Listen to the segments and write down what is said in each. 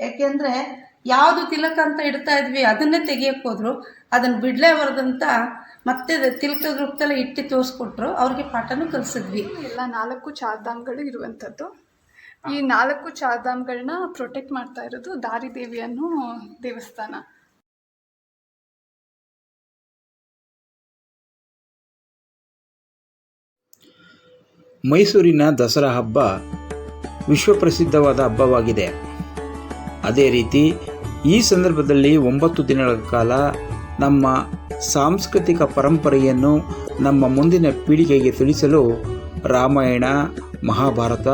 ಯಾಕೆಂದ್ರೆ ಯಾವುದು ತಿಲಕ ಅಂತ ಇಡ್ತಾ ಇದ್ವಿ ಅದನ್ನೇ ತೆಗಿಯಕ್ಕೆ ಹೋದ್ರು. ಅದನ್ನ ಬಿಡ್ಲೇಬಾರ್ದಂತ ಮತ್ತೆ ತಿಲಕ ತಿಲಕದ ರೂಪದಲ್ಲೇ ಇಟ್ಟು ತೋರಿಸ್ಕೊಟ್ರು ಅವ್ರಿಗೆ ಪಾಠನೂ ಕಲಿಸಿದ್ವಿ. ಎಲ್ಲ ನಾಲ್ಕು ಚಾರ್ಧಾಮ್ಗಳು ಇರುವಂಥದ್ದು. ಈ ನಾಲ್ಕು ಚಾರ್ಧಾಮ್ಗಳನ್ನ ಪ್ರೊಟೆಕ್ಟ್ ಮಾಡ್ತಾ ಇರೋದು ದಾರಿದೇವಿ ಅನ್ನೋ ದೇವಸ್ಥಾನ. ಮೈಸೂರಿನ ದಸರಾ ಹಬ್ಬ ವಿಶ್ವಪ್ರಸಿದ್ಧವಾದ ಹಬ್ಬವಾಗಿದೆ. ಅದೇ ರೀತಿ ಈ ಸಂದರ್ಭದಲ್ಲಿ ಒಂಬತ್ತು ದಿನಗಳ ಕಾಲ ನಮ್ಮ ಸಾಂಸ್ಕೃತಿಕ ಪರಂಪರೆಯನ್ನು ನಮ್ಮ ಮುಂದಿನ ಪೀಳಿಗೆಗೆ ತಿಳಿಸಲು ರಾಮಾಯಣ, ಮಹಾಭಾರತ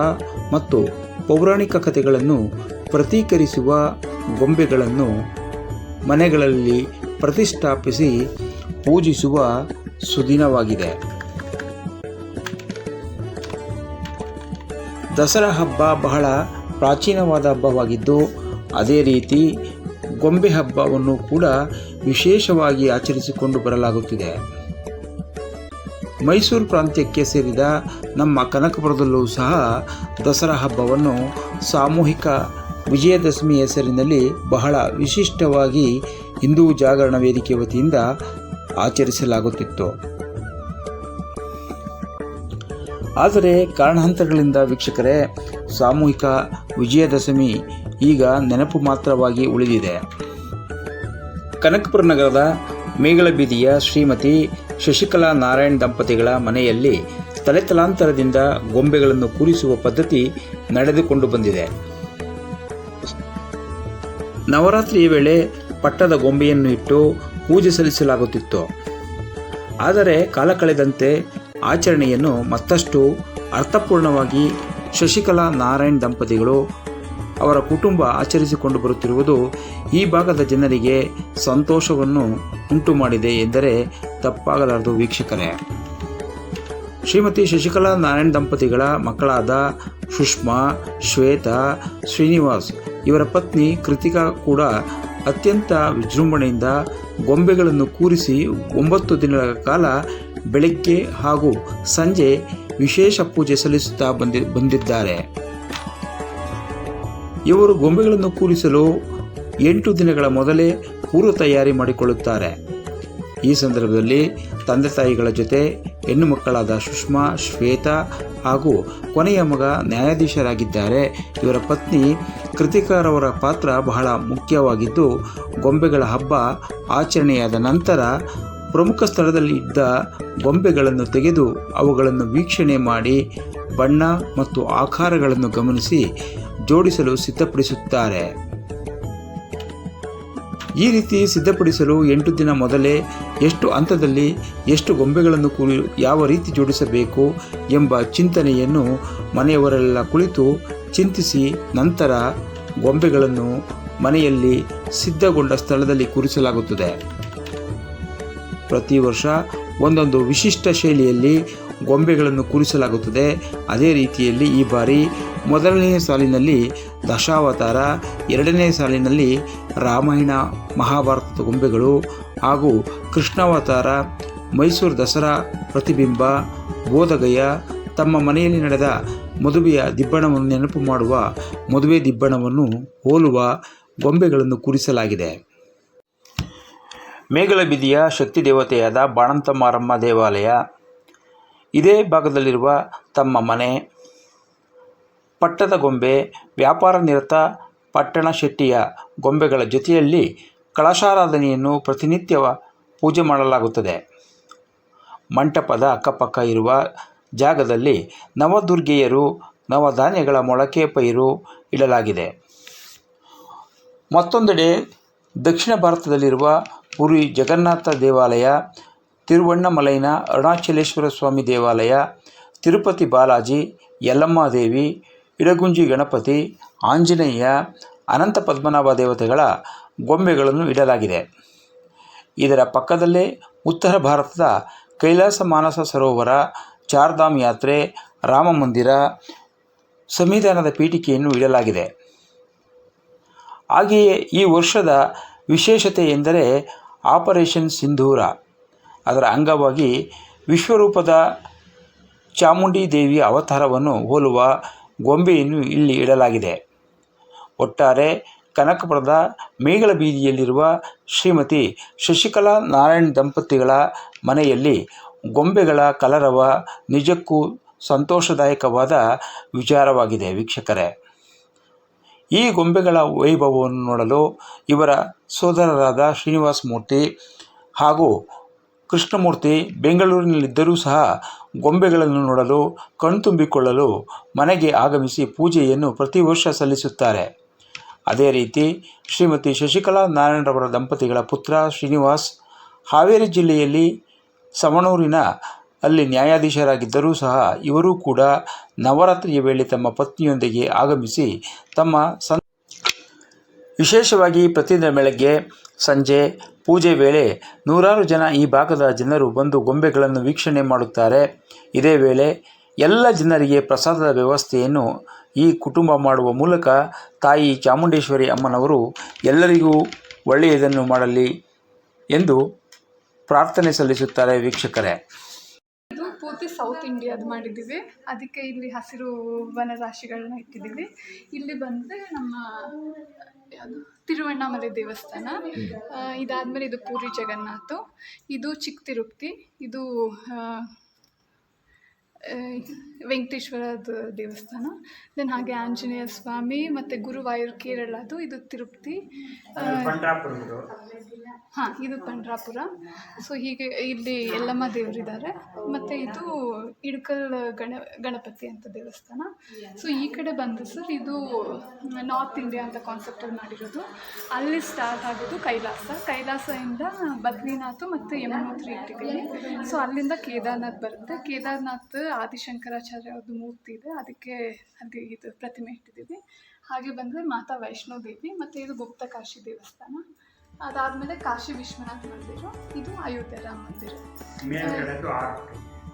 ಮತ್ತು ಪೌರಾಣಿಕ ಕಥೆಗಳನ್ನು ಪ್ರತೀಕರಿಸುವ ಗೊಂಬೆಗಳನ್ನು ಮನೆಗಳಲ್ಲಿ ಪ್ರತಿಷ್ಠಾಪಿಸಿ ಪೂಜಿಸುವ ಸುದಿನವಾಗಿದೆ. ದಸರಾ ಹಬ್ಬ ಬಹಳ ಪ್ರಾಚೀನವಾದ ಹಬ್ಬವಾಗಿದ್ದು, ಅದೇ ರೀತಿ ಗೊಂಬೆ ಹಬ್ಬವನ್ನು ಕೂಡ ವಿಶೇಷವಾಗಿ ಆಚರಿಸಿಕೊಂಡು ಬರಲಾಗುತ್ತಿದೆ. ಮೈಸೂರು ಪ್ರಾಂತ್ಯಕ್ಕೆ ಸೇರಿದ ನಮ್ಮ ಕನಕಪುರದಲ್ಲೂ ಸಹ ದಸರಾ ಹಬ್ಬವನ್ನು ಸಾಮೂಹಿಕ ವಿಜಯದಶಮಿ ಹೆಸರಿನಲ್ಲಿ ಬಹಳ ವಿಶಿಷ್ಟವಾಗಿ ಹಿಂದೂ ಜಾಗರಣ ವೇದಿಕೆ ವತಿಯಿಂದ ಆಚರಿಸಲಾಗುತ್ತಿತ್ತು. ಆದರೆ ಕಾರಣಾಂತರಗಳಿಂದ ವೀಕ್ಷಕರೇ, ಸಾಮೂಹಿಕ ವಿಜಯದಶಮಿ ಈಗ ನೆನಪು ಮಾತ್ರವಾಗಿ ಉಳಿದಿದೆ. ಕನಕಪುರ ನಗರದ ಮೇಗಳ ಬೀದಿಯ ಶ್ರೀಮತಿ ಶಶಿಕಲಾ ನಾರಾಯಣ್ ದಂಪತಿಗಳ ಮನೆಯಲ್ಲಿ ತಲೆತಲಾಂತರದಿಂದ ಗೊಂಬೆಗಳನ್ನು ಕೂರಿಸುವ ಪದ್ಧತಿ ನಡೆದುಕೊಂಡು ಬಂದಿದೆ. ನವರಾತ್ರಿಯ ವೇಳೆ ಪಟ್ಟದ ಗೊಂಬೆಯನ್ನು ಇಟ್ಟು ಪೂಜೆ ಸಲ್ಲಿಸಲಾಗುತ್ತಿತ್ತು. ಆದರೆ ಕಾಲ ಕಳೆದಂತೆ ಆಚರಣೆಯನ್ನು ಮತ್ತಷ್ಟು ಅರ್ಥಪೂರ್ಣವಾಗಿ ಶಶಿಕಲಾ ನಾರಾಯಣ್ ದಂಪತಿಗಳು ಅವರ ಕುಟುಂಬ ಆಚರಿಸಿಕೊಂಡು ಬರುತ್ತಿರುವುದು ಈ ಭಾಗದ ಜನರಿಗೆ ಸಂತೋಷವನ್ನು ಉಂಟು ಮಾಡಿದೆ ಎಂದರೆ ತಪ್ಪಾಗಲಾರದು ವೀಕ್ಷಕರೇ. ಶ್ರೀಮತಿ ಶಶಿಕಲಾ ನಾರಾಯಣ್ ದಂಪತಿಗಳ ಮಕ್ಕಳಾದ ಸುಷ್ಮಾ, ಶ್ವೇತಾ, ಶ್ರೀನಿವಾಸ್ ಇವರ ಪತ್ನಿ ಕೃತಿಕಾ ಕೂಡ ಅತ್ಯಂತ ವಿಜೃಂಭಣೆಯಿಂದ ಗೊಂಬೆಗಳನ್ನು ಕೂರಿಸಿ ಒಂಬತ್ತು ದಿನಗಳ ಕಾಲ ಬೆಳಗ್ಗೆ ಹಾಗೂ ಸಂಜೆ ವಿಶೇಷ ಪೂಜೆ ಸಲ್ಲಿಸುತ್ತಾ ಬಂದಿ, ಬಂದಿದ್ದಾರೆ. ಇವರು ಗೊಂಬೆಗಳನ್ನು ಕೂರಿಸಲು ಎಂಟು ದಿನಗಳ ಮೊದಲೇ ಪೂರ್ವ ತಯಾರಿ ಮಾಡಿಕೊಳ್ಳುತ್ತಾರೆ. ಈ ಸಂದರ್ಭದಲ್ಲಿ ತಂದೆ ತಾಯಿಗಳ ಜೊತೆ ಹೆಣ್ಣು ಮಕ್ಕಳಾದ ಸುಷ್ಮಾ, ಶ್ವೇತಾ ಹಾಗೂ ಕೊನೆಯ ಮಗ ನ್ಯಾಯಾಧೀಶರಾಗಿದ್ದಾರೆ. ಇವರ ಪತ್ನಿ ಕೃತಿಕಾರವರ ಪಾತ್ರ ಬಹಳ ಮುಖ್ಯವಾಗಿದ್ದು, ಗೊಂಬೆಗಳ ಹಬ್ಬ ಆಚರಣೆಯಾದ ನಂತರ ಪ್ರಮುಖ ಸ್ಥಳದಲ್ಲಿ ಇದ್ದ ಗೊಂಬೆಗಳನ್ನು ತೆಗೆದು ಅವುಗಳನ್ನು ವೀಕ್ಷಣೆ ಮಾಡಿ ಬಣ್ಣ ಮತ್ತು ಆಕಾರಗಳನ್ನು ಗಮನಿಸಿ ಜೋಡಿಸಲು ಸಿದ್ಧಪಡಿಸುತ್ತಾರೆ. ಈ ರೀತಿ ಸಿದ್ಧಪಡಿಸಲು ಎಂಟು ದಿನ ಮೊದಲೇ ಎಷ್ಟು ಹಂತದಲ್ಲಿ ಎಷ್ಟು ಗೊಂಬೆಗಳನ್ನು ಕು ಯಾವ ರೀತಿ ಜೋಡಿಸಬೇಕು ಎಂಬ ಚಿಂತನೆಯನ್ನು ಮನೆಯವರೆಲ್ಲ ಕುಳಿತು ಚಿಂತಿಸಿ ನಂತರ ಗೊಂಬೆಗಳನ್ನು ಮನೆಯಲ್ಲಿ ಸಿದ್ಧಗೊಂಡ ಸ್ಥಳದಲ್ಲಿ ಕೂರಿಸಲಾಗುತ್ತದೆ. ಪ್ರತಿ ವರ್ಷ ಒಂದೊಂದು ವಿಶಿಷ್ಟ ಶೈಲಿಯಲ್ಲಿ ಗೊಂಬೆಗಳನ್ನು ಕೂರಿಸಲಾಗುತ್ತದೆ. ಅದೇ ರೀತಿಯಲ್ಲಿ ಈ ಬಾರಿ ಮೊದಲನೆಯ ಸಾಲಿನಲ್ಲಿ ದಶಾವತಾರ, ಎರಡನೇ ಸಾಲಿನಲ್ಲಿ ರಾಮಾಯಣ, ಮಹಾಭಾರತದ ಗೊಂಬೆಗಳು ಹಾಗೂ ಕೃಷ್ಣಾವತಾರ, ಮೈಸೂರು ದಸರಾ ಪ್ರತಿಬಿಂಬ ಬೋಧಗಯ ತಮ್ಮ ಮನೆಯಲ್ಲಿ ನಡೆದ ಮದುವೆಯ ದಿಬ್ಬಣವನ್ನು ನೆನಪು ಮಾಡುವ, ಮದುವೆ ದಿಬ್ಬಣವನ್ನು ಹೋಲುವ ಗೊಂಬೆಗಳನ್ನು ಕೂರಿಸಲಾಗಿದೆ. ಮೇಗಳ ಬೀದಿಯ ಶಕ್ತಿ ದೇವತೆಯಾದ ಬಾಣಂತ ಮಾರಮ್ಮ ದೇವಾಲಯ ಇದೇ ಭಾಗದಲ್ಲಿರುವ ತಮ್ಮ ಮನೆ, ಪಟ್ಟದ ಗೊಂಬೆ, ವ್ಯಾಪಾರ ನಿರತ ಪಟ್ಟಣ ಶೆಟ್ಟಿಯ ಗೊಂಬೆಗಳ ಜೊತೆಯಲ್ಲಿ ಕಳಶಾರಾಧನೆಯನ್ನು ಪ್ರತಿನಿತ್ಯ ಪೂಜೆ ಮಾಡಲಾಗುತ್ತದೆ. ಮಂಟಪದ ಅಕ್ಕಪಕ್ಕ ಇರುವ ಜಾಗದಲ್ಲಿ ನವದುರ್ಗೆಯರು ನವಧಾನ್ಯಗಳ ಮೊಳಕೆ ಪೈರು ಇಡಲಾಗಿದೆ. ಮತ್ತೊಂದೆಡೆ ದಕ್ಷಿಣ ಭಾರತದಲ್ಲಿರುವ ಪುರಿ ಜಗನ್ನಾಥ ದೇವಾಲಯ ತಿರುವಣ್ಣಮಲೈನ ಅರುಣಾಚಲೇಶ್ವರ ಸ್ವಾಮಿ ದೇವಾಲಯ, ತಿರುಪತಿ ಬಾಲಾಜಿ ಯಲ್ಲಮ್ಮ ದೇವಿ ಇಡಗುಂಜಿ ಗಣಪತಿ, ಆಂಜನೇಯ ಅನಂತ ಪದ್ಮನಾಭ ದೇವತೆಗಳ ಗೊಂಬೆಗಳನ್ನು ಇಡಲಾಗಿದೆ. ಇದರ ಪಕ್ಕದಲ್ಲೇ ಉತ್ತರ ಭಾರತದ ಕೈಲಾಸ ಮಾನಸ ಸರೋವರ, ಚಾರ್ಧಾಮ್ ಯಾತ್ರೆ, ರಾಮ ಮಂದಿರ, ಸಂವಿಧಾನದ ಪೀಠಿಕೆಯನ್ನು ಇಡಲಾಗಿದೆ. ಹಾಗೆಯೇ ಈ ವರ್ಷದ ವಿಶೇಷತೆ ಎಂದರೆ ಆಪರೇಷನ್ ಸಿಂಧೂರ. ಅದರ ಅಂಗವಾಗಿ ವಿಶ್ವರೂಪದ ಚಾಮುಂಡಿ ದೇವಿಯ ಅವತಾರವನ್ನು ಹೋಲುವ ಗೊಂಬೆಯನ್ನು ಇಲ್ಲಿ ಇಡಲಾಗಿದೆ. ಒಟ್ಟಾರೆ ಕನಕಪುರದ ಮೇಗಳ ಬೀದಿಯಲ್ಲಿರುವ ಶ್ರೀಮತಿ ಶಶಿಕಲಾ ನಾರಾಯಣ್ ದಂಪತಿಗಳ ಮನೆಯಲ್ಲಿ ಗೊಂಬೆಗಳ ಕಲರವ ನಿಜಕ್ಕೂ ಸಂತೋಷದಾಯಕವಾದ ವಿಚಾರವಾಗಿದೆ ವೀಕ್ಷಕರೇ. ಈ ಗೊಂಬೆಗಳ ವೈಭವವನ್ನು ನೋಡಲು ಇವರ ಸೋದರರಾದ ಶ್ರೀನಿವಾಸ ಮೂರ್ತಿ ಹಾಗೂ ಕೃಷ್ಣಮೂರ್ತಿ ಬೆಂಗಳೂರಿನಲ್ಲಿದ್ದರೂ ಸಹ ಗೊಂಬೆಗಳನ್ನು ನೋಡಲು ಕಣ್ತುಂಬಿಕೊಳ್ಳಲು ಮನೆಗೆ ಆಗಮಿಸಿ ಪೂಜೆಯನ್ನು ಪ್ರತಿ ವರ್ಷ ಸಲ್ಲಿಸುತ್ತಾರೆ. ಅದೇ ರೀತಿ ಶ್ರೀಮತಿ ಶಶಿಕಲಾ ನಾರಾಯಣರವರ ದಂಪತಿಗಳ ಪುತ್ರ ಶ್ರೀನಿವಾಸ್, ಹಾವೇರಿ ಜಿಲ್ಲೆಯಲ್ಲಿ ಸವಣೂರಿನ ಅಲ್ಲಿ ನ್ಯಾಯಾಧೀಶರಾಗಿದ್ದರೂ ಸಹ ಇವರೂ ಕೂಡ ನವರಾತ್ರಿಯ ವೇಳೆ ತಮ್ಮ ಪತ್ನಿಯೊಂದಿಗೆ ಆಗಮಿಸಿ ತಮ್ಮ ಸಂ ವಿಶೇಷವಾಗಿ ಪ್ರತಿದಿನ ಬೆಳಗ್ಗೆ, ಸಂಜೆ, ಪೂಜೆ ವೇಳೆ ನೂರಾರು ಜನ ಈ ಭಾಗದ ಜನರು ಬಂದು ಗೊಂಬೆಗಳನ್ನು ವೀಕ್ಷಣೆ ಮಾಡುತ್ತಾರೆ. ಇದೇ ವೇಳೆ ಎಲ್ಲ ಜನರಿಗೆ ಪ್ರಸಾದದ ವ್ಯವಸ್ಥೆಯನ್ನು ಈ ಕುಟುಂಬ ಮಾಡುವ ಮೂಲಕ ತಾಯಿ ಚಾಮುಂಡೇಶ್ವರಿ ಅಮ್ಮನವರು ಎಲ್ಲರಿಗೂ ಒಳ್ಳೆಯದನ್ನು ಮಾಡಲಿ ಎಂದು ಪ್ರಾರ್ಥನೆ ಸಲ್ಲಿಸುತ್ತಾರೆ ವೀಕ್ಷಕರೇ. ಇದು ಪೂರ್ತಿ ಸೌತ್ ಇಂಡಿಯಾದ ಮಾಡಿದ್ದೀವಿ. ಅದಕ್ಕೆ ಇಲ್ಲಿ ಹಸಿರು ವನರಾಶಿಗಳನ್ನ ಇಟ್ಟಿದ್ದೀವಿ. ಇಲ್ಲಿ ಬಂದರೆ ನಮ್ಮ ತಿರುವಣ್ಣಾಮಲೆ ದೇವಸ್ಥಾನ. ಇದಾದಮೇಲೆ ಇದು ಪೂರಿ ಜಗನ್ನಾಥ. ಇದು ಚಿಕ್ಕ ತಿರುಪತಿ. ಇದು ವೆಂಕಟೇಶ್ವರದ ದೇವಸ್ಥಾನ ದೆನ್ ಹಾಗೆ ಆಂಜನೇಯ ಸ್ವಾಮಿ ಮತ್ತು ಗುರುವಾಯೂರ್ ಕೇರಳದು ಇದು ತಿರುಪತಿ ಹಾಂ ಇದು ಪಂಡ್ರಾಪುರ. ಸೊ ಹೀಗೆ ಇಲ್ಲಿ ಯಲ್ಲಮ್ಮ ದೇವರಿದ್ದಾರೆ. ಮತ್ತು ಇದು ಇಡ್ಕಲ್ ಗಣ ಗಣಪತಿ ಅಂತ ದೇವಸ್ಥಾನ. ಸೊ ಈ ಕಡೆ ಬಂದು ಸರ್ ಇದು ನಾರ್ತ್ ಇಂಡಿಯಾ ಅಂತ ಕಾನ್ಸೆಪ್ಟಲ್ಲಿ ಮಾಡಿರೋದು. ಅಲ್ಲಿ ಸ್ಟಾರ್ಟ್ ಆಗೋದು ಕೈಲಾಸ. ಕೈಲಾಸದಿಂದ ಬದ್ರಿನಾಥ್ ಮತ್ತು ಯಮುನೋತ್ರಿ ಇಟ್ಟಿಗೆ ಸೊ ಅಲ್ಲಿಂದ ಕೇದಾರ್ನಾಥ್ ಬರುತ್ತೆ. ಕೇದಾರ್ನಾಥ್ ಆದಿಶಂಕರಾಚಾರ್ಯ ಅವ್ರದ್ದು ಮೂರ್ತಿ ಇದೆ. ಅದಕ್ಕೆ ಅಲ್ಲಿ ಇದು ಪ್ರತಿಮೆ ಇಟ್ಟಿದ್ದೀವಿ. ಹಾಗೆ ಬಂದರೆ ಮಾತಾ ವೈಷ್ಣೋ ದೇವಿ ಮತ್ತು ಇದು ಗುಪ್ತ ಕಾಶಿ ದೇವಸ್ಥಾನ. ಅದಾದಮೇಲೆ ಕಾಶಿ ವಿಶ್ವನಾಥ ಮಂದಿರ ಇದು ಅಯೋಧ್ಯ ರಾಮ ಮಂದಿರ.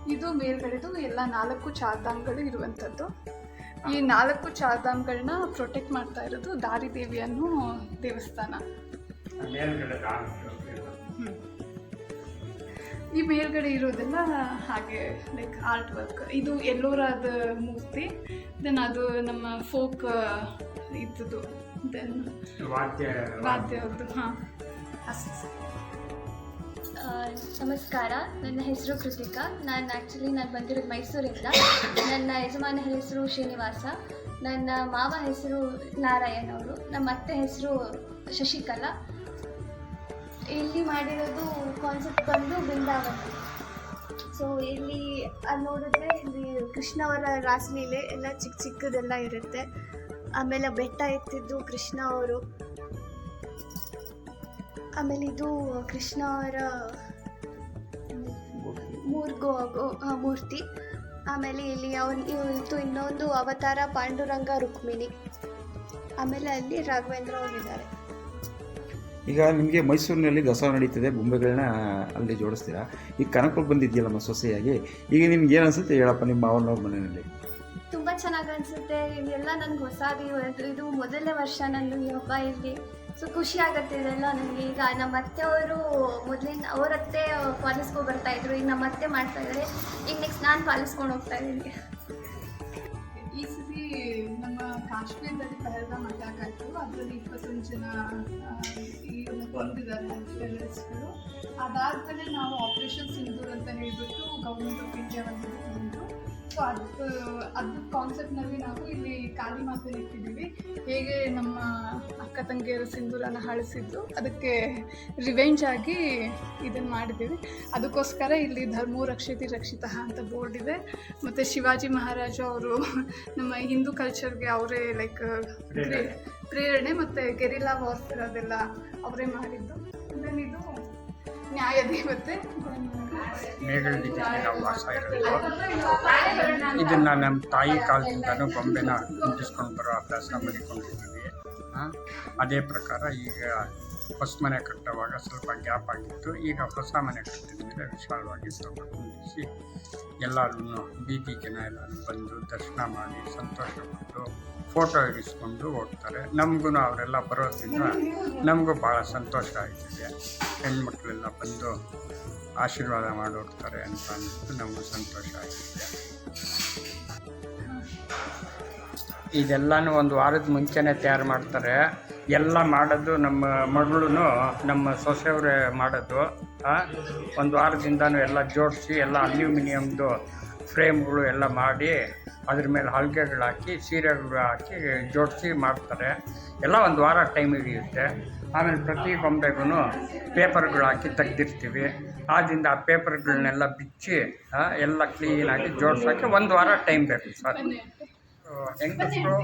ಇದು ಮೇಲ್ಗಡೆದು ಎಲ್ಲ ನಾಲ್ಕು ಚಾರ್ಧಾಮ್ಗಳು ಇರುವಂಥದ್ದು. ಈ ನಾಲ್ಕು ಚಾರ್ಧಾಮ್ಗಳನ್ನ ಪ್ರೊಟೆಕ್ಟ್ ಮಾಡ್ತಾ ಇರೋದು ದಾರಿದೇವಿ ಅನ್ನೋ ದೇವಸ್ಥಾನ. ಈ ಮೇಲ್ಗಡೆ ಇರೋದೆಲ್ಲ ಹಾಗೆ ಲೈಕ್ ಆರ್ಟ್ ವರ್ಕ್ ಇದು ಎಲ್ಲೋರಾದ ಮೂರ್ತಿ ದೆನ್ ಅದು ನಮ್ಮ ಫೋಕ್ ಇದ್ದದ್ದು ದೆನ್ ವಾದ್ಯದ್ದು ಹಾಂ. ಅಷ್ಟೇ. ನಮಸ್ಕಾರ. ನನ್ನ ಹೆಸರು ಕೃತಿಕಾ. ನಾನು ಆ್ಯಕ್ಚುಲಿ ನಾನು ಬಂದಿರೋದು ಮೈಸೂರಿಂದ. ನನ್ನ ಯಜಮಾನ ಹೆಸರು ಶ್ರೀನಿವಾಸ. ನನ್ನ ಮಾವ ಹೆಸರು ನಾರಾಯಣ್ ಅವರು. ನಮ್ಮ ಅತ್ತೆ ಹೆಸರು ಶಶಿಕಲಾ. ಇಲ್ಲಿ ಮಾಡಿರೋದು ಕಾನ್ಸೆಪ್ಟ್ ಬಂದು ಬೃಂದಾವನ. ಸೊ ಇಲ್ಲಿ ಅಲ್ಲಿ ನೋಡಿದ್ರೆ ಇಲ್ಲಿ ಕೃಷ್ಣವರ ರಾಸಲೀಲೆ ಎಲ್ಲ ಚಿಕ್ಕ ಚಿಕ್ಕದೆಲ್ಲ ಇರುತ್ತೆ. ಆಮೇಲೆ ಬೆಟ್ಟ ಎತ್ತಿದ್ದು ಕೃಷ್ಣ ಅವರು. ಆಮೇಲೆ ಇದು ಕೃಷ್ಣ ಅವರ ಮೂರ್ಗೋ ಮೂರ್ತಿ. ಆಮೇಲೆ ಇಲ್ಲಿ ಅವನ್ ಇನ್ನೊಂದು ಅವತಾರ ಪಾಂಡುರಂಗ ರುಕ್ಮಿಣಿ. ಆಮೇಲೆ ಅಲ್ಲಿ ರಾಘವೇಂದ್ರ ಹೋಗಿದ್ದಾರೆ ಈಗ ನಿಮಗೆ ಮೈಸೂರಿನಲ್ಲಿ ದಸರಾ ನಡೀತದೆ ಬೊಂಬೆಗಳನ್ನ ಅಲ್ಲಿ ಜೋಡಿಸ್ತೀರಾ? ಈಗ ಕನಕಪುರ ಬಂದಿದೆಯಲ್ಲಮ್ಮ ಸೊಸೆಯಾಗಿ ಈಗ ನಿಮ್ಗೆ ಏನು ಅನಿಸುತ್ತೆ ಹೇಳಪ್ಪ ನಿಮ್ಮ ಮಾವನವ್ರ ಮನೆಯಲ್ಲಿ? ತುಂಬ ಚೆನ್ನಾಗಿ ಅನಿಸುತ್ತೆ. ಇದೆಲ್ಲ ನನಗೆ ಹೊಸದು ಇದು- ಇದು ಮೊದಲನೇ ವರ್ಷ ನಂದು ಈ ಹಬ್ಬ ಇಲ್ಲಿ. ಸೊ ಖುಷಿ ಆಗುತ್ತೆ ಇದೆಲ್ಲ ನನಗೆ. ಈಗ ನಮ್ಮ ಅತ್ತೆಯವರು ಮೊದಲಿನ ಅವ್ರ ಅತ್ತೆ ಪಾಲಿಸ್ಕೊಂಡು ಬರ್ತಾ ಇದ್ರು. ಈಗ ನಮ್ಮ ಅತ್ತೆ ಮಾಡ್ತಾ ಇದ್ದಾರೆ ಈಗ ನೆಕ್ಸ್ಟ್ ನಾನು ಪಾಲಿಸ್ಕೊಂಡು ಹೋಗ್ತಾ ಇದ್ದೀನಿ. ಈ ಸತಿ ನಮ್ಮ ಕಾಶ್ಮೀರದಲ್ಲಿ ಪಹಲ್ಗಾಮ್ ಅಟ್ಯಾಕ್ ಆಯಿತು ಅದರಲ್ಲಿ ಇಪ್ಪತ್ತೊಂದು ಜನ ಈ ಕೊಂದಿದ್ದಾರೆ ಟೆರರಿಸ್ಟ್ಗಳು ಅದಾದಮೇಲೆ ನಾವು ಆಪರೇಷನ್ ಸಿಂಧೂರ್ ಅಂತ ಹೇಳಿಬಿಟ್ಟು ಗೌರ್ಮೆಂಟ್ ಆಫ್ ಇಂಡಿಯಾ ಒಂದು ಬಂದು ಸೊ ಅದು ಅದ್ರ ಕಾನ್ಸೆಪ್ಟ್ನಲ್ಲಿ ನಾವು ಇಲ್ಲಿ ಖಾಲಿ ಮಾತನ್ನು ಇಟ್ಟಿದ್ದೀವಿ. ಹೇಗೆ ನಮ್ಮ ಅಕ್ಕ ತಂಗಿಯರು ಸಿಂಧೂರನ ಅಳಿಸಿದ್ದು ಅದಕ್ಕೆ ರಿವೆಂಜ್ ಆಗಿ ಇದನ್ನು ಮಾಡಿದ್ದೀವಿ. ಅದಕ್ಕೋಸ್ಕರ ಇಲ್ಲಿ ಧರ್ಮ ರಕ್ಷಿತಿ ರಕ್ಷಿತ ಅಂತ ಬೋರ್ಡ್ ಇದೆ. ಮತ್ತು ಶಿವಾಜಿ ಮಹಾರಾಜ ಅವರು ನಮ್ಮ ಹಿಂದೂ ಕಲ್ಚರ್ಗೆ ಅವರೇ ಲೈಕ್ ಪ್ರೇರಣೆ. ಮತ್ತು ಗೆರಿಲಾ ವಾರ್ಫೇರ್ ಅದೆಲ್ಲ ಅವರೇ ಮಾಡಿದ್ದು. ದೆನ್ ಇದು ನ್ಯಾಯ ದೇವತೆ ಮೇಘಗಳ ಜೊತೆಗೆ ನಾವು ವಾಸ ಇರೋದು. ಇದನ್ನು ನಮ್ಮ ತಾಯಿ ಕಾಲದಿಂದನೂ ಗೊಂಬೆನ ಕುಂಟಿಸ್ಕೊಂಡು ಬರೋ ಅಭ್ಯಾಸ ಮಾಡಿಕೊಂಡಿದ್ದೀವಿ. ಅದೇ ಪ್ರಕಾರ ಈಗ ಹೊಸ ಮನೆ ಕಟ್ಟುವಾಗ ಸ್ವಲ್ಪ ಗ್ಯಾಪ್ ಆಗಿತ್ತು. ಈಗ ಹೊಸ ಮನೆ ಕಟ್ಟಿದ ಮೇಲೆ ವಿಶಾಲವಾಗಿ ಸ್ವಲ್ಪ ಕುಂಡಿಸಿ ಎಲ್ಲರೂ ಬೀದಿ ಜನ ಎಲ್ಲರೂ ಬಂದು ದರ್ಶನ ಮಾಡಿ ಸಂತೋಷ ಸಂತೋಷಪಟ್ಟು ಫೋಟೋ ಇರಿಸ್ಕೊಂಡು ಹೋಗ್ತಾರೆ. ನಮಗೂ ಅವರೆಲ್ಲ ಬರೋದ್ರಿಂದ ನಮಗೂ ಭಾಳ ಸಂತೋಷ ಆಗ್ತಿದೆ. ಹೆಣ್ಮಕ್ಳೆಲ್ಲ ಬಂದು ಆಶೀರ್ವಾದ ಮಾಡಿ ಅಂತ ಅಂದ್ಬಿಟ್ಟು ನಮಗೂ ಸಂತೋಷ ಆಗಿದೆ. ಇದೆಲ್ಲನೂ ಒಂದು ವಾರದ ಮುಂಚೆನೇ ತಯಾರು ಮಾಡ್ತಾರೆ. ಎಲ್ಲ ಮಾಡೋದು ನಮ್ಮ ಮಗಳು ನಮ್ಮ ಸೊಸೆಯವರೇ ಮಾಡೋದು. ಒಂದು ವಾರದಿಂದನೂ ಎಲ್ಲ ಜೋಡಿಸಿ ಎಲ್ಲ ಅಲ್ಯೂಮಿನಿಯಮ್ದು ಫ್ರೇಮ್ಗಳು ಎಲ್ಲ ಮಾಡಿ ಅದ್ರ ಮೇಲೆ ಹಲ್ಗೆಗಳು ಹಾಕಿ, ಸೀರೆಗಳು ಹಾಕಿ ಜೋಡಿಸಿ ಮಾಡ್ತಾರೆ. ಎಲ್ಲ ಒಂದು ವಾರ ಟೈಮ್ ಹಿಡಿಯುತ್ತೆ ಆಮೇಲೆ ಪ್ರತಿ ಗೊಂಬೆಗೂ ಪೇಪರ್ಗಳು ಹಾಕಿ ತೆಗ್ದಿರ್ತೀವಿ. ಆದ್ದರಿಂದ ಆ ಪೇಪರ್ಗಳನ್ನೆಲ್ಲ ಬಿಚ್ಚಿ ಎಲ್ಲ ಕ್ಲೀನಾಗಿ ಜೋಡ್ಸೋಕ್ಕೆ ಒಂದು ವಾರ ಟೈಮ್ ಬೇಕು ಸರ್. ಹೆಂಗಸರು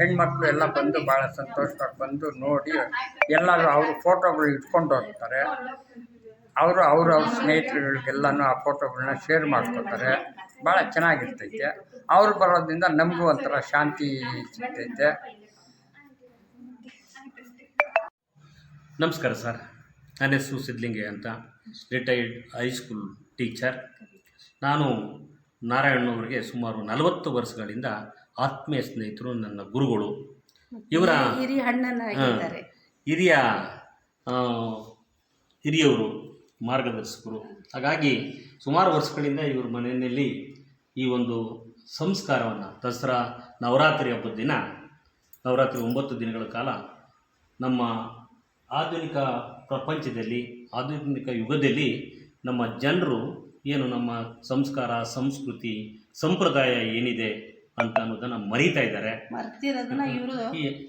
ಹೆಣ್ಮಕ್ಳು ಎಲ್ಲ ಬಂದು ಭಾಳ ಸಂತೋಷವಾಗಿ ಬಂದು ನೋಡಿ ಎಲ್ಲರೂ ಅವರು ಫೋಟೋಗಳು ಇಟ್ಕೊಂಡು ಹೋಗ್ತಾರೆ. ಅವರು ಅವ್ರ ಅವ್ರ ಸ್ನೇಹಿತರುಗಳಿಗೆಲ್ಲನೂ ಆ ಫೋಟೋಗಳನ್ನ ಶೇರ್ ಮಾಡ್ಕೊತಾರೆ. ಭಾಳ ಚೆನ್ನಾಗಿರ್ತೈತೆ. ಅವ್ರು ಬರೋದ್ರಿಂದ ನಮಗೂ ಒಂಥರ ಶಾಂತಿ ಸಿಗ್ತೈತೆ. ನಮಸ್ಕಾರ ಸರ್. ನನ್ನ ಹೆಸರು ಸಿದ್ಲಿಂಗೆ ಅಂತ ರಿಟೈರ್ಡ್ ಹೈಸ್ಕೂಲ್ ಟೀಚರ್. ನಾನು ನಾರಾಯಣನವರಿಗೆ ಸುಮಾರು ನಲವತ್ತು ವರ್ಷಗಳಿಂದ ಆತ್ಮೀಯ ಸ್ನೇಹಿತರು ನನ್ನ ಗುರುಗಳು. ಇವರ ಹಿರಿಯ ಹಿರಿಯ ಹಿರಿಯವರು ಮಾರ್ಗದರ್ಶಕರು. ಹಾಗಾಗಿ ಸುಮಾರು ವರ್ಷಗಳಿಂದ ಇವ್ರ ಮನೆಯಲ್ಲಿ ಈ ಒಂದು ಸಂಸ್ಕಾರವನ್ನು ದಸರಾ ನವರಾತ್ರಿ ಹಬ್ಬದ ದಿನ ನವರಾತ್ರಿ ಒಂಬತ್ತು ದಿನಗಳ ಕಾಲ ನಮ್ಮ ಆಧುನಿಕ ಪ್ರಪಂಚದಲ್ಲಿ ಆಧುನಿಕ ಯುಗದಲ್ಲಿ ನಮ್ಮ ಜನರು ಏನು ನಮ್ಮ ಸಂಸ್ಕಾರ ಸಂಸ್ಕೃತಿ ಸಂಪ್ರದಾಯ ಏನಿದೆ ಅಂತ ಅನ್ನೋದನ್ನ ಮರೀತಾ ಇದ್ದಾರೆ.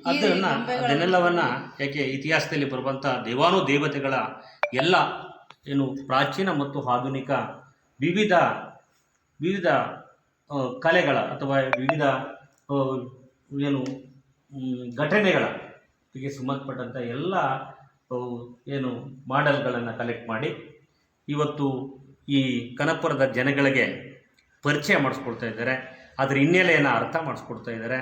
ಅದನ್ನ ಅದನ್ನೆಲ್ಲವನ್ನ ಯಾಕೆ ಇತಿಹಾಸದಲ್ಲಿ ಬರುವಂಥ ದೇವಾನು ದೇವತೆಗಳ ಎಲ್ಲ ಏನು ಪ್ರಾಚೀನ ಮತ್ತು ಆಧುನಿಕ ವಿವಿಧ ವಿವಿಧ ಕಲೆಗಳ ಅಥವಾ ವಿವಿಧ ಏನು ಘಟನೆಗಳ ಗೆ ಸಂಬಂಧಪಟ್ಟಂಥ ಎಲ್ಲ ಏನು ಮಾಡೆಲ್ಗಳನ್ನು ಕಲೆಕ್ಟ್ ಮಾಡಿ ಇವತ್ತು ಈ ಕನಪುರದ ಜನಗಳಿಗೆ ಪರಿಚಯ ಮಾಡಿಸ್ಕೊಡ್ತಾ ಇದ್ದಾರೆ. ಅದರ ಹಿನ್ನೆಲೆಯನ್ನು ಅರ್ಥ ಮಾಡಿಸ್ಕೊಡ್ತಾ ಇದ್ದಾರೆ.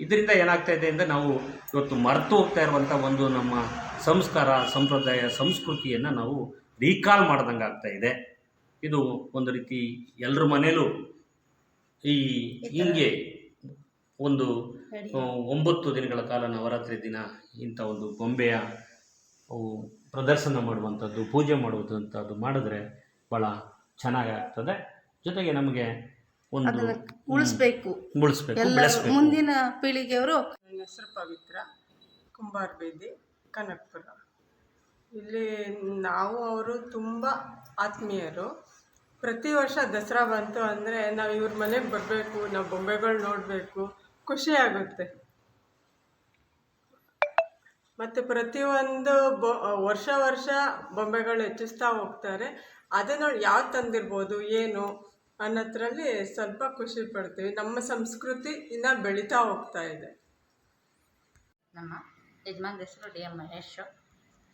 ಇದರಿಂದ ಏನಾಗ್ತಾ ಇದೆ ಅಂದರೆ ನಾವು ಇವತ್ತು ಮರೆತು ಹೋಗ್ತಾ ಇರುವಂಥ ಒಂದು ನಮ್ಮ ಸಂಸ್ಕಾರ ಸಂಪ್ರದಾಯ ಸಂಸ್ಕೃತಿಯನ್ನು ನಾವು ರೀಕಾಲ್ ಮಾಡ್ದಂಗೆ ಆಗ್ತಾ ಇದೆ. ಇದು ಒಂದು ರೀತಿ ಎಲ್ಲರ ಮನೇಲೂ ಈ ಹಿಂಗೆ ಒಂದು ಒಂಬತ್ತು ದಿನಗಳ ಕಾಲ ನವರಾತ್ರಿ ದಿನ ಇಂಥ ಒಂದು ಗೊಂಬೆಯ ಅವು ಪ್ರದರ್ಶನ ಮಾಡುವಂಥದ್ದು ಪೂಜೆ ಮಾಡುವಂಥದ್ದು ಮಾಡಿದ್ರೆ ಭಾಳ ಚೆನ್ನಾಗಿ ಆಗ್ತದೆ ಜೊತೆಗೆ ನಮಗೆ ಒಂದು ಉಳಿಸ್ಬೇಕು. ಉಳಿಸ್ಬೇಕು ಮುಂದಿನ ಪೀಳಿಗೆಯವರು ನನ್ನ ಹೆಸರು ಪವಿತ್ರ ಕುಂಬಾರ ಬೀದಿ ಕನಕಪುರ. ಇಲ್ಲಿ ನಾವು ಅವರು ತುಂಬ ಆತ್ಮೀಯರು. ಪ್ರತಿ ವರ್ಷ ದಸರಾ ಬಂತು ಅಂದರೆ ನಾವು ಇವ್ರ ಮನೆಗೆ ಬರಬೇಕು ನಾವು ಬೊಂಬೆಗಳು ನೋಡಬೇಕು. ಖುಷಿ ಆಗುತ್ತೆ. ಮತ್ತು ಪ್ರತಿಯೊಂದು ಬೊ ವರ್ಷ ವರ್ಷ ಬೊಂಬೆಗಳು ಹೆಚ್ಚಿಸ್ತಾ ಹೋಗ್ತಾರೆ. ಅದನ್ನು ಯಾವ ತಂದಿರ್ಬೋದು, ಏನು ಅನ್ನೋದ್ರಲ್ಲಿ ಸ್ವಲ್ಪ ಖುಷಿ ಪಡ್ತೀವಿ. ನಮ್ಮ ಸಂಸ್ಕೃತಿ ಇನ್ನೂ ಬೆಳೀತಾ ಹೋಗ್ತಾ ಇದೆ. ನಮ್ಮ ಯಜಮಾನ್ ಹೆಸರು ಡಿ ಎಂ ಮಹೇಶ್.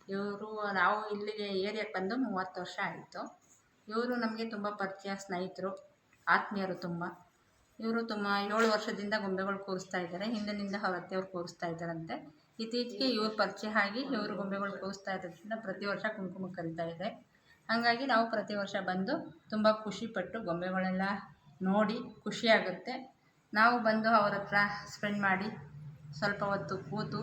ಇವರು ನಾವು ಇಲ್ಲಿಗೆ ಏರಿಯಾಕ್ಕೆ ಬಂದು ಮೂವತ್ತು ವರ್ಷ ಆಯಿತು. ಇವರು ನಮಗೆ ತುಂಬ ಪರಿಚಯ ಸ್ನೇಹಿತರು, ಆತ್ಮೀಯರು ತುಂಬ. ಇವರು ತುಂಬ ಏಳು ವರ್ಷದಿಂದ ಗೊಂಬೆಗಳು ಕೂರಿಸ್ತಾ ಇದ್ದಾರೆ. ಹಿಂದಿನಿಂದ ಅವ್ರ ಅತ್ತೆಯವ್ರು ಕೂರಿಸ್ತಾ ಇದ್ದಾರಂತೆ. ಇತ್ತೀಚೆಗೆ ಇವ್ರ ಪರಿಚಯ ಆಗಿ ಇವರು ಗೊಂಬೆಗಳು ಕೂರಿಸ್ತಾ ಇರೋದ್ರಿಂದ ಪ್ರತಿ ವರ್ಷ ಕುಂಕುಮ ಕರಿತಾ ಇದೆ. ಹಾಗಾಗಿ ನಾವು ಪ್ರತಿ ವರ್ಷ ಬಂದು ತುಂಬ ಖುಷಿಪಟ್ಟು ಗೊಂಬೆಗಳೆಲ್ಲ ನೋಡಿ ಖುಷಿಯಾಗುತ್ತೆ ನಾವು ಬಂದು ಅವರ ಹತ್ರ ಸ್ಪೆಂಡ್ ಮಾಡಿ ಸ್ವಲ್ಪ ಹೊತ್ತು ಕೂತು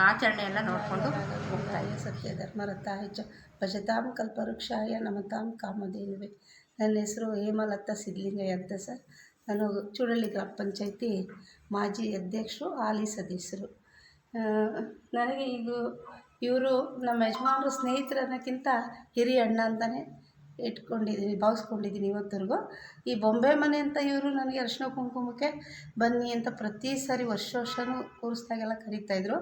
ಆಚರಣೆ ಎಲ್ಲ ನೋಡಿಕೊಂಡು ಹೋಗ್ತಾಯಿ ಸತ್ಯ ಧರ್ಮರಥ ಚ ಭಜತಾಂ ಕಲ್ಪವೃಕ್ಷಾಯ ನಮತಾಂ ಕಾಮಧೇನುವೆ. ನನ್ನ ಹೆಸರು ಹೇಮಲತಾ ಸಿದ್ಲಿಂಗಯ್ಯ ಅಂತ ಸರ್. ನಾನು ಚೂಡಳ್ಳಿ ಗ್ರಾಮ ಪಂಚಾಯಿತಿ ಮಾಜಿ ಅಧ್ಯಕ್ಷರು, ಹಾಲಿ ಸದಸ್ಯರು. ನನಗೆ ಈಗ ಇವರು ನಮ್ಮ ಯಜಮಾನ್ರು ಸ್ನೇಹಿತರು ಅನ್ನೋಕ್ಕಿಂತ ಹಿರಿಯ ಅಣ್ಣ ಅಂತಲೇ ಇಟ್ಕೊಂಡಿದ್ದೀನಿ ಭಾವಿಸ್ಕೊಂಡಿದ್ದೀನಿ ಇವತ್ತರೆಗೂ ಈ ಬೊಂಬೆ ಮನೆ ಅಂತ ಇವರು ನನಗೆ ಅರಿಶಿನ ಕುಂಕುಮಕ್ಕೆ ಬನ್ನಿ ಅಂತ ಪ್ರತಿ ಸಾರಿ ವರ್ಷ ವರ್ಷವೂ ಕೂರಿಸ್ದಾಗೆಲ್ಲ ಕರೀತಾಯಿದ್ರು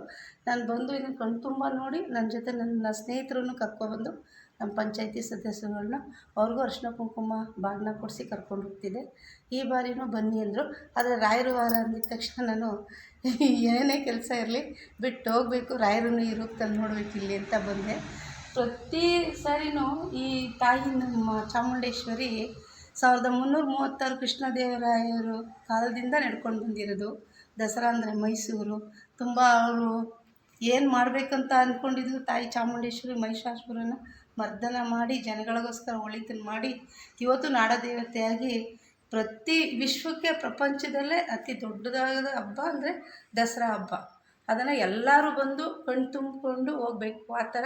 ನಾನು ಬಂದು ಇದನ್ನು ಕಣ್ತುಂಬ ನೋಡಿ, ನನ್ನ ಜೊತೆ ನನ್ನ ಸ್ನೇಹಿತರನ್ನು ಕರ್ಕೊಬಂದು ನಮ್ಮ ಪಂಚಾಯಿತಿ ಸದಸ್ಯರುಗಳನ್ನ ಅವ್ರಿಗೂ ಅರಿಶಿನ ಕುಂಕುಮ ಬಾಗಿನ ಕೊಡಿಸಿ ಕರ್ಕೊಂಡು ಹೋಗ್ತಿದ್ದೆ. ಈ ಬಾರಿನೂ ಬನ್ನಿ ಅಂದರು. ಆದರೆ ರಾಯರು ವಾರ ಅಂದಿದ ತಕ್ಷಣ ನಾನು ಏನೇ ಕೆಲಸ ಇರಲಿ, ಬಿಟ್ಟು ಹೋಗಬೇಕು, ರಾಯರನ್ನು ಈ ರೂಪದಲ್ಲಿ ನೋಡಬೇಕು ಇಲ್ಲಿ ಅಂತ ಬಂದೆ. ಪ್ರತಿ ಸಾರಿನೂ ಈ ತಾಯಿ ನಮ್ಮ ಚಾಮುಂಡೇಶ್ವರಿ ಸಾವಿರದ ಮುನ್ನೂರ ಮೂವತ್ತಾರು ಕೃಷ್ಣದೇವರಾಯರು ಕಾಲದಿಂದ ನಡ್ಕೊಂಡು ಬಂದಿರೋದು. ದಸರಾ ಅಂದರೆ ಮೈಸೂರು. ತುಂಬ ಅವರು ಏನು ಮಾಡಬೇಕಂತ ಅಂದ್ಕೊಂಡಿದ್ರು ತಾಯಿ ಚಾಮುಂಡೇಶ್ವರಿ, ಮಹಿಷಾಸುರನ. ಮರ್ದನ ಮಾಡಿ, ಜನಗಳಿಗೋಸ್ಕರ ಒಳಿತನ್ನು ಮಾಡಿ ಇವತ್ತು ನಾಡದೇವತೆಯಾಗಿ ಪ್ರತಿ ವಿಶ್ವಕ್ಕೆ, ಪ್ರಪಂಚದಲ್ಲೇ ಅತಿ ದೊಡ್ಡದಾದ ಹಬ್ಬ ಅಂದರೆ ದಸರಾ ಹಬ್ಬ. ಅದನ್ನು ಎಲ್ಲರೂ ಬಂದು ಕಣ್ಣು ತುಂಬಿಕೊಂಡು ಹೋಗ್ಬೇಕು. ಆ ಥರ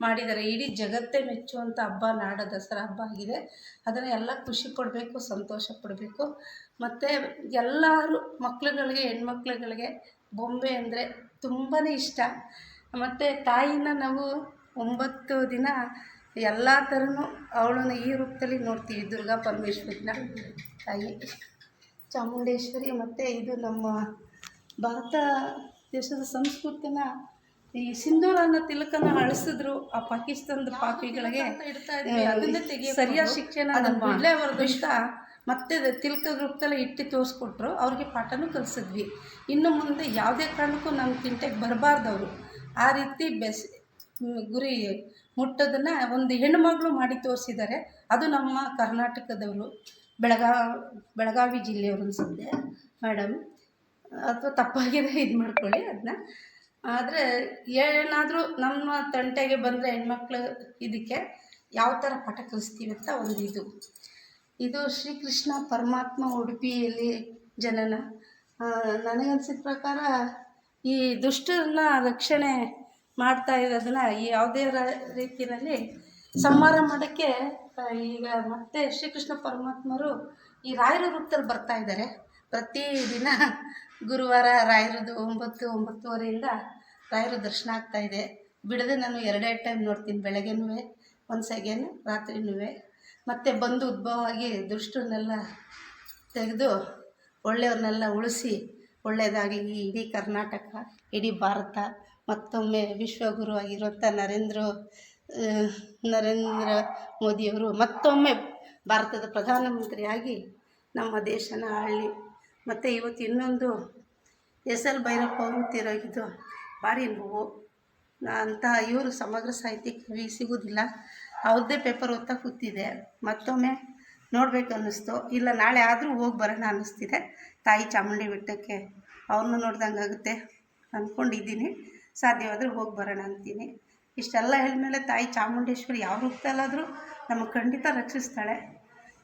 ಮಾಡಿದ್ದಾರೆ. ಇಡೀ ಜಗತ್ತೇ ಮೆಚ್ಚುವಂಥ ಹಬ್ಬ, ನಾಡ ದಸರಾ ಹಬ್ಬ ಆಗಿದೆ. ಅದನ್ನು ಎಲ್ಲ ಖುಷಿ ಪಡಬೇಕು, ಸಂತೋಷ ಪಡಬೇಕು. ಮತ್ತು ಎಲ್ಲರೂ ಮಕ್ಳುಗಳಿಗೆ, ಹೆಣ್ಮಕ್ಳುಗಳಿಗೆ ಬೊಂಬೆ ಅಂದರೆ ತುಂಬಾ ಇಷ್ಟ. ಮತ್ತು ತಾಯಿನ ನಾವು ಒಂಬತ್ತು ದಿನ ಎಲ್ಲ ಥರನೂ ಅವಳನ್ನು ಈ ರೂಪದಲ್ಲಿ ನೋಡ್ತೀವಿ ದುರ್ಗಾ ಪರಮೇಶ್ವರಿನ ತಾಯಿ. ಚಾಮುಂಡೇಶ್ವರಿ ಮತ್ತು ಇದು ನಮ್ಮ ಭಾರತ ದೇಶದ ಸಂಸ್ಕೃತಿನ ಈ ಸಿಂಧೂರನ್ನ ತಿಲಕನ ಅಳಿಸಿದ್ರು ಆ ಪಾಕಿಸ್ತಾನದ ಪಾಪಿಗಳಿಗೆ ಸರಿಯಾದ ಶಿಕ್ಷಣ ಇಷ್ಟ. ಮತ್ತೆ ತಿಲಕದ ರೂಪದಲ್ಲಿ ಇಟ್ಟು ತೋರಿಸ್ಕೊಟ್ರು ಅವ್ರಿಗೆ ಪಾಠನೂ ಕಲಿಸಿದ್ವಿ. ಇನ್ನು ಮುಂದೆ ಯಾವುದೇ ಕಾರಣಕ್ಕೂ ನಮ್ಮ ತಿಂಟೆಗೆ ಬರಬಾರ್ದವರು ಆ ರೀತಿ ಬೆಸ್ ಗುರಿ ಮುಟ್ಟೋದನ್ನು ಒಂದು ಹೆಣ್ಣುಮಗಳು ಮಾಡಿ ತೋರಿಸಿದ್ದಾರೆ. ಅದು ನಮ್ಮ ಕರ್ನಾಟಕದವರು, ಬೆಳಗಾ, ಬೆಳಗಾವಿ ಜಿಲ್ಲೆಯವರು ಅನಿಸುತ್ತೆ, ಮೇಡಮ್. ಅಥವಾ ತಪ್ಪಾಗಿದೆ, ಇದು ಮಾಡ್ಕೊಳ್ಳಿ ಅದನ್ನ ಆದರೆ, ಏನಾದರೂ ನಮ್ಮ ತಂಟೆಗೆ ಬಂದರೆ ಹೆಣ್ಮಕ್ಳು ಇದಕ್ಕೆ ಯಾವ ಥರ ಪಾಠ ಕಲಿಸ್ತೀವಿ ಅಂತ ಒಂದು ಇದು. ಇದು ಶ್ರೀಕೃಷ್ಣ ಪರಮಾತ್ಮ ಉಡುಪಿಯಲ್ಲಿ ಜನನ. ನನಗನ್ಸಿದ ಪ್ರಕಾರ ಈ ದುಷ್ಟರನ್ನ ರಕ್ಷಣೆ ಮಾಡ್ತಾ ಇರೋದನ್ನ ಯಾವುದೇ ರೀತಿಯಲ್ಲಿ ಸಂಹಾರ ಮಾಡೋಕ್ಕೆ ಈಗ ಮತ್ತೆ ಶ್ರೀಕೃಷ್ಣ ಪರಮಾತ್ಮರು ಈ ರಾಯರ ರೂಪದಲ್ಲಿ ಬರ್ತಾ ಇದ್ದಾರೆ. ಪ್ರತಿದಿನ ಗುರುವಾರ ರಾಯರದು ಒಂಬತ್ತು, ಒಂಬತ್ತುವರೆಯಿಂದ ರಾಯರ ದರ್ಶನ ಆಗ್ತಾ ಇದೆ. ಬಿಡದೆ ನಾನು ಎರಡೆರಡು ಟೈಮ್ ನೋಡ್ತೀನಿ ಬೆಳಗ್ಗೆನೂ ಒಂದು ಸೆಕೆಂಡ್ ರಾತ್ರಿನೂ ಮತ್ತು ಬಂದು ಉದ್ಭವವಾಗಿ ಆಗಿ ದುಷ್ಟರನ್ನೆಲ್ಲ ತೆಗೆದು ಒಳ್ಳೆಯವ್ರನ್ನೆಲ್ಲ ಉಳಿಸಿ, ಒಳ್ಳೆಯದಾಗಿ ಇಡೀ ಕರ್ನಾಟಕ, ಇಡೀ ಭಾರತ ಮತ್ತೊಮ್ಮೆ ವಿಶ್ವಗುರು ಆಗಿರುವಂಥ ನರೇಂದ್ರ ನರೇಂದ್ರ ಮೋದಿಯವರು ಮತ್ತೊಮ್ಮೆ ಭಾರತದ ಪ್ರಧಾನಮಂತ್ರಿಯಾಗಿ ನಮ್ಮ ದೇಶನ ಆಳಿ ಮತ್ತು ಇವತ್ತು ಇನ್ನೊಂದು ಎಸ್ ಎಲ್ ಭೈರಪ್ಪ ಅವರು ತೀರೋಗಿದ್ದು ಭಾರಿ ನೋವು. ಅಂತ ಇವರು ಸಮಗ್ರ ಸಾಹಿತ್ಯ ಕವಿ ಸಿಗೋದಿಲ್ಲ. ಅವ್ರದ್ದೇ ಪೇಪರ್ ಓದ್ತಾ ಕೂತಿದೆ ಮತ್ತೊಮ್ಮೆ ನೋಡಬೇಕು ಅನ್ನಿಸ್ತು. ಇಲ್ಲ, ನಾಳೆ ಆದರೂ ಹೋಗಿ ಬರೋಣ ಅನ್ನಿಸ್ತಿದೆ. ತಾಯಿ ಚಾಮುಂಡಿ ಬೆಟ್ಟಕ್ಕೆ. ಅವ್ರನ್ನ ನೋಡ್ದಂಗೆ ಆಗುತ್ತೆ ಅಂದ್ಕೊಂಡಿದ್ದೀನಿ ಸಾಧ್ಯವಾದರೆ ಹೋಗಿ ಬರೋಣ ಅಂತೀನಿ. ಇಷ್ಟೆಲ್ಲ ಹೇಳಿದ್ಮೇಲೆ ತಾಯಿ ಚಾಮುಂಡೇಶ್ವರಿ ಯಾವ ರೂಪದಲ್ಲಾದರೂ ನಮಗೆ ಖಂಡಿತ ರಕ್ಷಿಸ್ತಾಳೆ.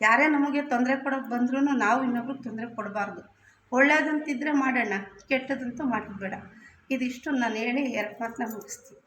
ಯಾರೇ ನಮಗೆ ತೊಂದರೆ ಕೊಡೋಕೆ ಬಂದ್ರೂ ನಾವು ಇನ್ನೊಬ್ರಿಗೆ ತೊಂದರೆ ಕೊಡಬಾರ್ದು. ಒಳ್ಳೇದಂತಿದ್ರೆ ಮಾಡೋಣ, ಕೆಟ್ಟದಂತೂ ಮಾಡೋದು ಬೇಡ ಇದಿಷ್ಟು ನಾನು ಹೇಳಿ ಎರಡು ಮಾತನ್ನ ಮುಗಿಸ್ತೀನಿ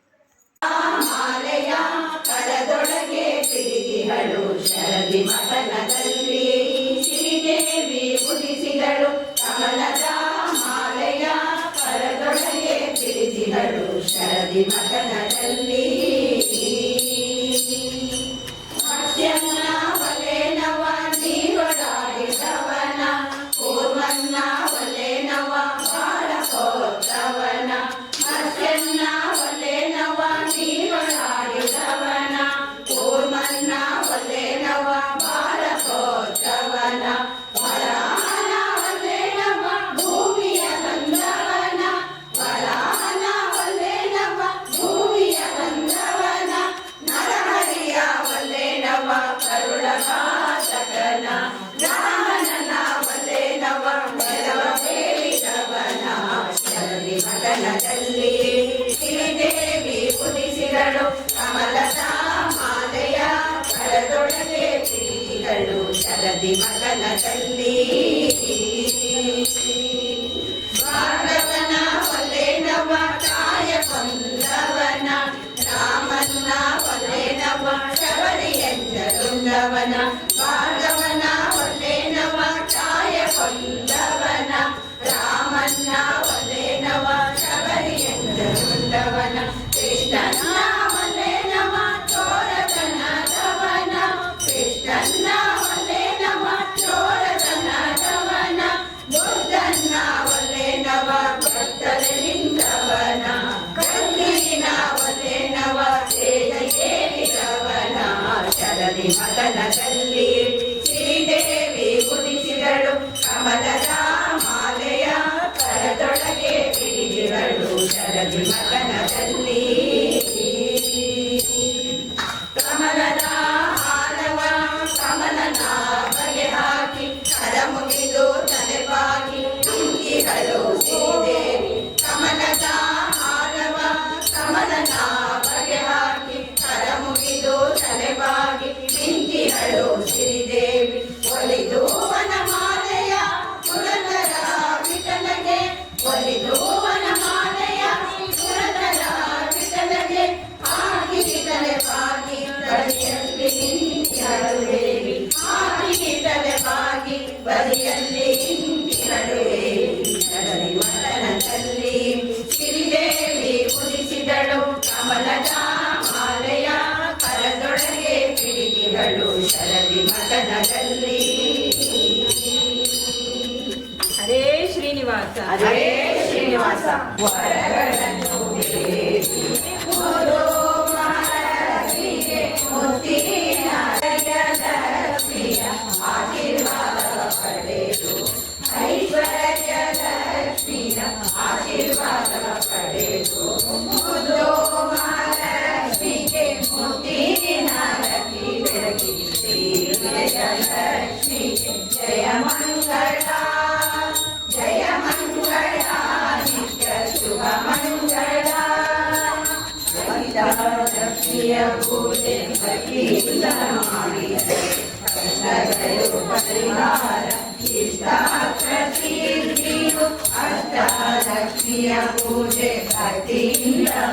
ดีมาก ಚರಣದಲ್ಲಿ ಹರೇ ಶ್ರೀನಿವಾಸ. ಹರೇ ಶ್ರೀನಿವಾಸ.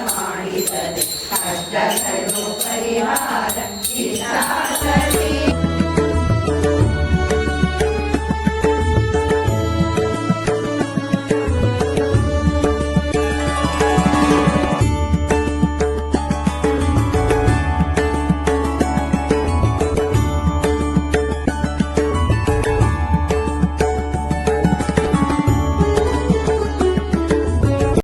ಮಾಡಿದರೆ ಕಷ್ಟಗಳು ಪರಿಹಾರ ಇಷ್ಟ